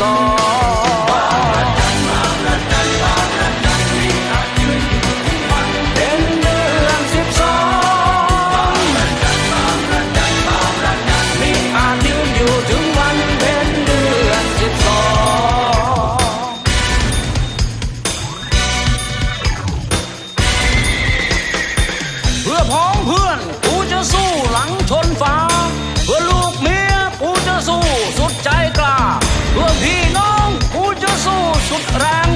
เป็นเดือนสิบสองมีอยืนอยู่ถึงวันเป็นเดือนสิบสองเพื่อพ้องเพื่อนกูจะสู้หลังชนฟ้า เพื่อลูกเมียกูจะสู้สุดใจ สุดแรง